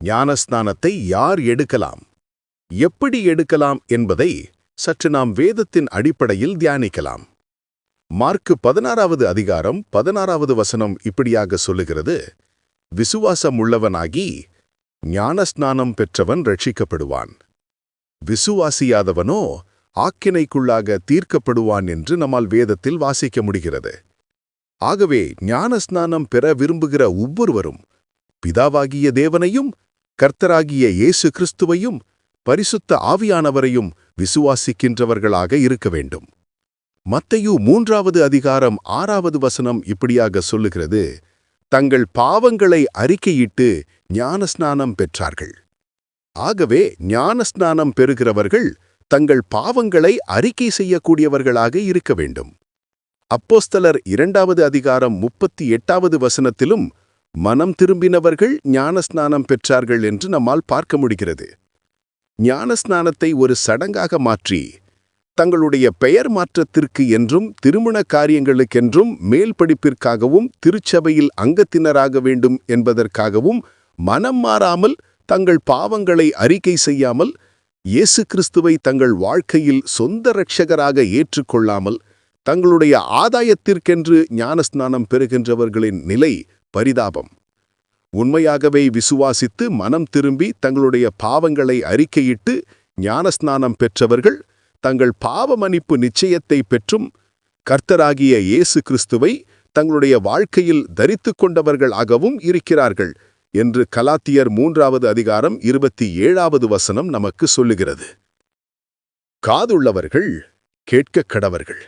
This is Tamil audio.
ஞானஸ்நானத்தை யார் எடுக்கலாம்? எப்படி எடுக்கலாம் என்பதை சற்று நாம் வேதத்தின் அடிப்படையில் தியானிக்கலாம். மார்க்கு பதினாறாவது அதிகாரம் பதினாறாவது வசனம் இப்படியாக சொல்லுகிறது விசுவாசம் உள்ளவனாகி ஞானஸ்நானம் பெற்றவன் ரட்சிக்கப்படுவான். விசுவாசியாதவனோ ஆக்கினைக்குள்ளாக தீர்க்கப்படுவான் என்று நம்மால் வேதத்தில் வாசிக்க முடிகிறது. ஆகவே ஞானஸ்நானம் பெற விரும்புகிற ஒவ்வொருவரும் பிதாவாகிய தேவனையும் கர்த்தராகிய இயேசு கிறிஸ்துவையும் பரிசுத்த ஆவியானவரையும் விசுவாசிக்கின்றவர்களாக இருக்க வேண்டும். மத்தையு மூன்றாவது அதிகாரம் ஆறாவது வசனம் இப்படியாக சொல்லுகிறது. தங்கள் பாவங்களை அறிக்கையிட்டு ஞானஸ்நானம் பெற்றார்கள். ஆகவே ஞானஸ்நானம் பெறுகிறவர்கள் தங்கள் பாவங்களை அறிக்கை செய்யக்கூடியவர்களாக இருக்க வேண்டும். அப்போஸ்தலர் இரண்டாவது அதிகாரம் முப்பத்தி எட்டாவது வசனத்திலும் மனம் திரும்பினவர்கள் ஞானஸ்நானம் பெற்றார்கள் என்று நம்மால் பார்க்க முடிகிறது. ஞானஸ்நானத்தை ஒரு சடங்காக மாற்றி தங்களுடைய பெயர் மாற்றத்திற்கு என்றும் திருமண காரியங்களுக்கென்றும் மேல் படிப்பிற்காகவும் திருச்சபையில் அங்கத்தினராக வேண்டும் என்பதற்காகவும் மனம் மாறாமல் தங்கள் பாவங்களை அறிக்கை செய்யாமல் இயேசு கிறிஸ்துவை தங்கள் வாழ்க்கையில் சொந்த இரட்சகராக ஏற்றுக்கொள்ளாமல் தங்களுடைய ஆதாயத்திற்கென்று ஞானஸ்நானம் பெறுகின்றவர்களின் நிலை பரிதாபம். உண்மையாகவே விசுவாசித்து மனம் திரும்பி தங்களுடைய பாவங்களை அறிக்கையிட்டு ஞானஸ்நானம் பெற்றவர்கள் தங்கள் பாவ மன்னிப்பு நிச்சயத்தை பெற்றும் கர்த்தராகிய இயேசு கிறிஸ்துவை தங்களுடைய வாழ்க்கையில் தரித்து கொண்டவர்களாகவும் இருக்கிறார்கள் என்று கலாத்தியர் மூன்றாவது அதிகாரம் இருபத்தி ஏழாவது வசனம் நமக்கு சொல்லுகிறது. காதுள்ளவர்கள் கேட்கக் கடவர்கள்